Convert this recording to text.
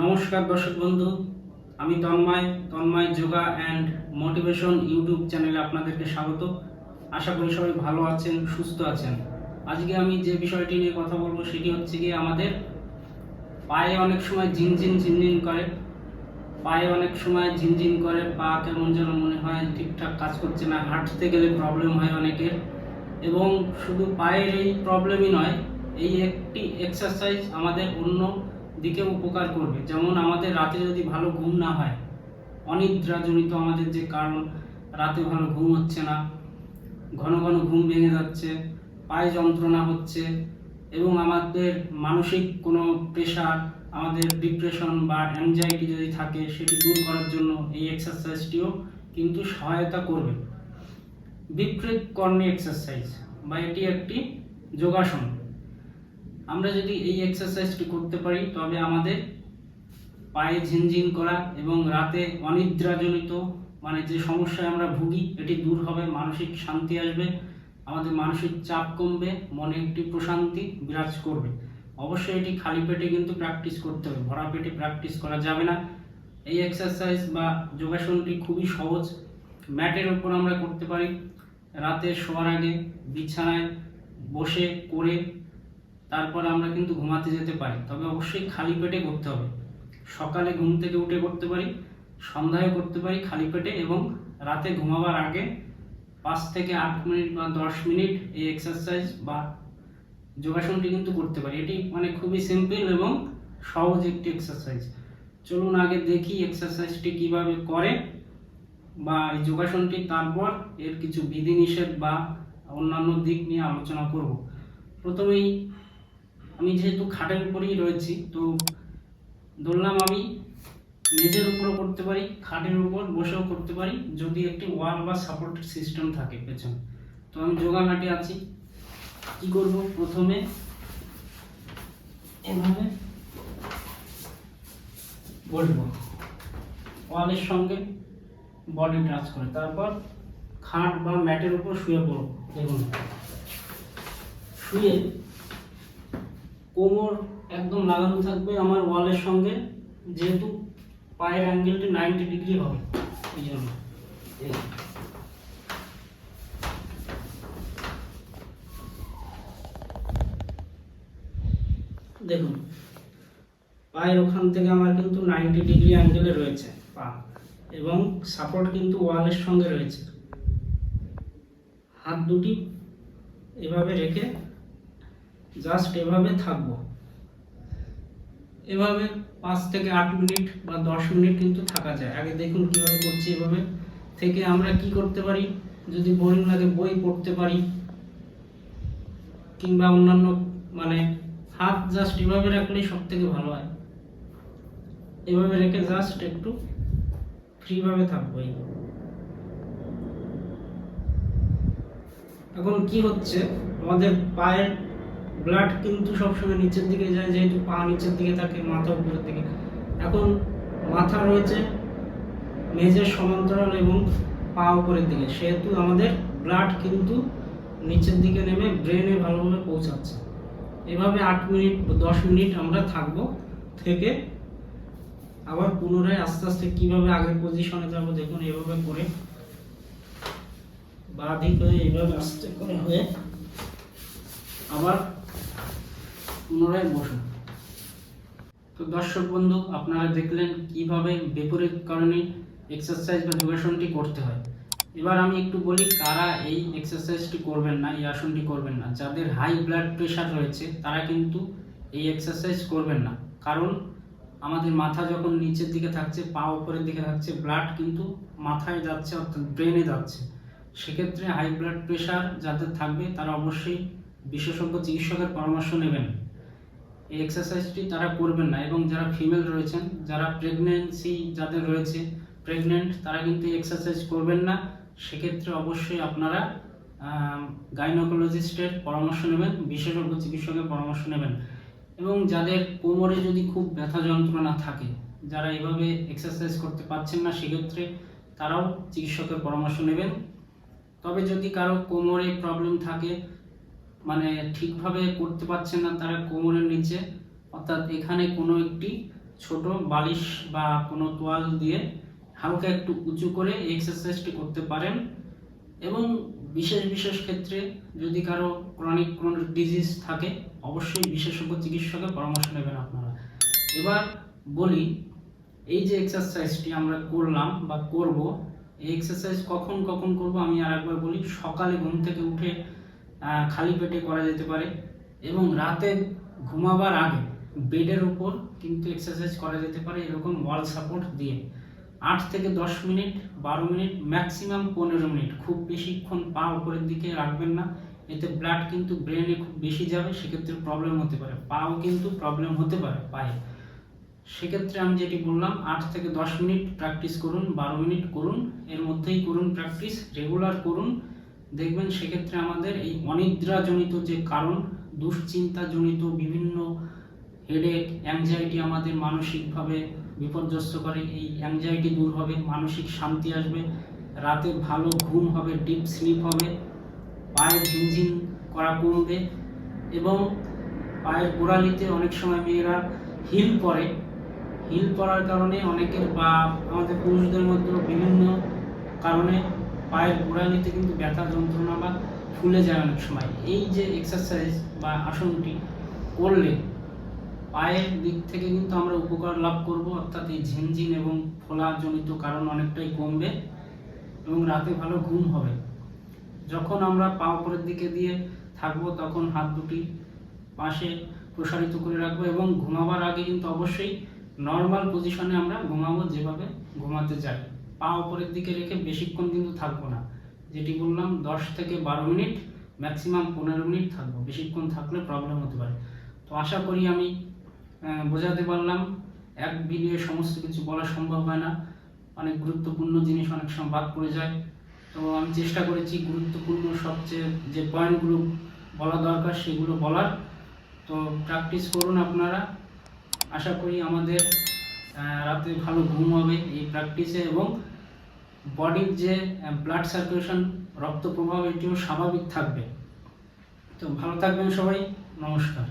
নমস্কার দর্শক বন্ধু, আমি Tanmoy Tanmoy yoga and motivation YouTube চ্যানেলে আপনাদেরকে স্বাগত। আশা করি সবাই ভালো আছেন, সুস্থ আছেন। আজকে আমি যে বিষয়টি নিয়ে কথা বলব সেটি হচ্ছে গিয়ে আমাদের পায়ে অনেক সময় ঝিনঝিন ঝিনঝিন করে। পায়ে অনেক সময় ঝিনঝিন করে, পা কেমন যেন মনে হয় ঠিকঠাক কাজ করছে না, হাঁটতে গেলে প্রবলেম হয় অনেকের। এবং শুধু পায়ের এই প্রবলেমই নয়, এই একটি এক্সারসাইজ আমাদের অন্য দিকে উপকার করবে। যেমন আমাদের রাতে যদি ভালো ঘুম না হয়, অনিদ্রাজনিত আমাদের যে কারণ, রাতে ভালো ঘুম হচ্ছে না, ঘন ঘন ঘুম ভেঙে যাচ্ছে, পায়ে যন্ত্রণা হচ্ছে এবং আমাদের মানসিক কোনো প্রেশার আমাদের ডিপ্রেশন বা অ্যাংজাইটি যদি থাকে, সেটি দূর করার জন্য এই এক্সারসাইজটিও কিন্তু সহায়তা করবে। বিপরীত কর্ণী এক্সারসাইজ বা এটি একটি যোগাসন। আমরা যদি এই এক্সারসাইজটি করতে পারি, তবে আমাদের পায়ে ঝিনঝিন করা এবং রাতে অনিদ্রাজনিত মানে যে সমস্যায় আমরা ভুগি, এটি দূর হবে, মানসিক শান্তি আসবে, আমাদের মানসিক চাপ কমবে, মনে একটি প্রশান্তি বিরাজ করবে। অবশ্যই এটি খালি পেটে কিন্তু প্র্যাকটিস করতে হবে, ভরা পেটে প্র্যাকটিস করা যাবে না। এই এক্সারসাইজ বা যোগাসনটি খুবই সহজ। ম্যাটের ওপর আমরা করতে পারি, রাতে শোয়ার আগে বিছানায় বসে করে তারপর আমরা কিন্তু ঘুমাতে যেতে পারি। তবে অবশ্যই খালি পেটে করতে হবে। সকালে ঘুম থেকে উঠে করতে পারি সন্ধ্যায় করতে পারি খালি পেটে এবং রাতে ঘুমাবার আগে পাঁচ থেকে আট মিনিট বা দশ মিনিট এই এক্সারসাইজ বা যোগাসনটি কিন্তু করতে পারি। এটি মানে খুবই সিম্পল এবং সহজ একটি এক্সারসাইজ চলুন আগে দেখি এক্সারসাইজটি কীভাবে করে বা এই যোগাসনটি তারপর এর কিছু বিধিনিষেধ বা অন্যান্য দিক নিয়ে আলোচনা করব। প্রথমেই আমি যেহেতু খাটের উপরেই রয়েছি, তো ধরলাম আমি মেঝের উপরও করতে পারি, খাটের উপর বসেও করতে পারি, যদি একটি ওয়াল বা সাপোর্ট সিস্টেম থাকে পেছনে। তো আমি যোগা ম্যাটে আছি। কি করব প্রথমে? এভাবে বসবো। ওয়ালের সঙ্গে বডি টাচ করে, তারপর খাট বা ম্যাটের উপর শুয়ে পড়ব। দেখুন, শুয়ে কোমর একদম লাগানো থাকবে আমার ওয়ালের সঙ্গে, যেহেতু পায়ের অ্যাঙ্গেলটি নাইনটি ডিগ্রি হবে, এই জন্য। দেখুন, পায়ের ওখান থেকে আমার কিন্তু নাইনটি ডিগ্রি অ্যাঙ্গেলে রয়েছে পা, এবং সাপোর্ট কিন্তু ওয়ালের সঙ্গে রয়েছে। হাত দুটি এভাবে রেখে জাস্ট এভাবে থাকব। এভাবে পাঁচ থেকে আট মিনিট বা দশ মিনিট কিন্তু থাকা যায়। আগে দেখুন কীভাবে করছি এভাবে। থেকে আমরা কি করতে পারি? যদি বোরিং লাগে বই পড়তে পারি। কিংবা অন্যান্য মানে হাত জাস্ট এভাবে রাখলেই সব থেকে ভালো হয়। এভাবে রেখে জাস্ট একটু ফ্রিভাবে থাকব এই। এখন কি হচ্ছে? আমাদের পায়ের ব্লাড কিন্তু সবসময় নিচের দিকে যায়, যেহেতু পা নিচের দিকে থাকে, মাথা উপরের দিকে। এখন মাথা রয়েছে মেঝের সমান্তরাল এবং পা উপরের দিকে। সেহেতু আমাদের ব্লাড কিন্তু নিচের দিকে নেমে ব্রেনে ভালোভাবে পৌঁছাচ্ছে। এভাবে আট মিনিট দশ মিনিট আমরা থাকব থেকে আবার পুনরায় আস্তে আস্তে কীভাবে আগের পজিশনে যাব, দেখুন এভাবে করে, বাঁ দিক হয়ে এইভাবে আস্তে করে হয়ে আবার পুনরায় বসুন। তো দর্শক বন্ধু, আপনারা দেখলেন কীভাবে বিপরীত কারণে এক্সারসাইজ বা যোগাসনটি করতে হয়। এবার আমি একটু বলি কারা এই এক্সারসাইজটি করবেন না, এই আসনটি করবেন না। যাদের হাই ব্লাড প্রেশার রয়েছে, তারা কিন্তু এই এক্সারসাইজ করবেন না। কারণ আমাদের মাথা যখন নিচের দিকে থাকছে, পা উপরের দিকে থাকছে ব্লাড কিন্তু মাথায় যাচ্ছে, অর্থাৎ ব্রেনে যাচ্ছে। সেক্ষেত্রে হাই ব্লাড প্রেশার যাদের থাকবে, তারা অবশ্যই বিশেষজ্ঞ চিকিৎসকের পরামর্শ নেবেন। এই এক্সারসাইজটি তারা করবেন না এবং যারা ফিমেল রয়েছেন, যারা প্রেগনেন্সি যাদের রয়েছে প্রেগনেন্ট তারা কিন্তু এক্সারসাইজ করবেন না। সেক্ষেত্রে অবশ্যই আপনারা গাইনোকোলজিস্টের পরামর্শ নেবেন, বিশেষজ্ঞ চিকিৎসকের পরামর্শ নেবেন। এবং যাদের কোমরে যদি খুব ব্যথা যন্ত্রণা থাকে, যারা এভাবে এক্সারসাইজ করতে পারছেন না, সেক্ষেত্রে তারাও চিকিৎসকের পরামর্শ নেবেন। তবে যদি কারও কোমরে প্রবলেম থাকে মানে ঠিকভাবে করতে পারছেন না তারা কোমরের নিচে। অর্থাৎ এখানে কোনো একটি ছোট বালিশ বা কোনো তোয়াল দিয়ে হালকা একটু উঁচু করে এক্সারসাইজটি করতে পারেন। এবং বিশেষ বিশেষ ক্ষেত্রে যদি কারও ক্রনিক কোনো ডিজিজ থাকে, অবশ্যই বিশেষজ্ঞ চিকিৎসকের পরামর্শ নেবেন আপনারা। এবার বলি, এই যে এক্সারসাইজটি আমরা করলাম বা করব, এই এক্সারসাইজ কখন কখন করব আমি আর একবার বলি। সকালে ঘুম থেকে উঠে খালি পেটে করা যেতে পারে এবং রাতে ঘুমাবার আগে বেডের উপর কিন্তু এক্সারসাইজ করা যেতে পারে এরকম ওয়াল সাপোর্ট দিয়ে। আট থেকে দশ মিনিট, বারো মিনিট ম্যাক্সিমাম পনেরো মিনিট। খুব বেশিক্ষণ পা উপরের দিকে রাখবেন না। এতে ব্লাড কিন্তু ব্রেনে খুব বেশি যাবে, সেক্ষেত্রে প্রবলেম হতে পারে। পাও কিন্তু প্রবলেম হতে পারে পায়ে। সেক্ষেত্রে আমি যেটি বললাম, আট থেকে দশ মিনিট প্র্যাকটিস করুন, বারো মিনিট করুন, এর মধ্যেই করুন প্র্যাকটিস রেগুলার করুন। দেখবেন সেক্ষেত্রে আমাদের এই অনিদ্রাজনিত যে কারণ, দুশ্চিন্তাজনিত বিভিন্ন হেডেক অ্যাংজাইটি আমাদের মানসিকভাবে বিপর্যস্ত করে। এই অ্যাংজাইটি দূর হবে, মানসিক শান্তি আসবে, রাতে ভালো ঘুম হবে ডিপ স্লিপ হবে পায়ে ঝিনঝিন করা কমবে এবং পায়ের গোড়ালিতে অনেক সময় মেয়েরা হিল পরে। হিল পরার কারণে অনেকের বা আমাদের পুরুষদের মধ্যে বিভিন্ন কারণে পায়ের গোড়ালিতে কিন্তু ব্যথা, যন্ত্রণা বা ফুলে যায় অনেক সময়। এই যে এক্সারসাইজ বা আসনটি করলে পায়ের দিক থেকে কিন্তু আমরা উপকার লাভ করব, অর্থাৎ এই ঝিনঝিন এবং ফোলাজনিত কারণ অনেকটাই কমবে এবং রাতে ভালো ঘুম হবে। যখন আমরা পা উপরের দিকে দিয়ে থাকব, তখন হাত দুটি পাশে প্রসারিত করে রাখব এবং ঘুমাবার আগে কিন্তু অবশ্যই নর্মাল পজিশনে আমরা ঘুমাবো যেভাবে ঘুমাতে যাই। পা উপরের দিকে রেখে বেশিক্ষণ কিন্তু থাকব না। যেটি বললাম, দশ থেকে বারো মিনিট ম্যাক্সিমাম পনেরো মিনিট থাকব। বেশিক্ষণ থাকলে প্রবলেম হতে পারে। তো আশা করি আমি বোঝাতে পারলাম। এক ভিডিও সমস্ত কিছু বলা সম্ভব হয় না। অনেক গুরুত্বপূর্ণ জিনিস অনেক সময় বাদ পড়ে যায়। তো আমি চেষ্টা করেছি গুরুত্বপূর্ণ সবচেয়ে যে পয়েন্টগুলো বলা দরকার, সেগুলো বলার। তো প্র্যাকটিস করুন আপনারা। আশা করি আমাদের রাতে ভালো ঘুম হবে এই প্র্যাকটিসে এবং বডির যে ব্লাড সার্কুলেশন রক্ত প্রবাহ এটিও স্বাভাবিক থাকবে। তো ভালো থাকবেন সবাই নমস্কার।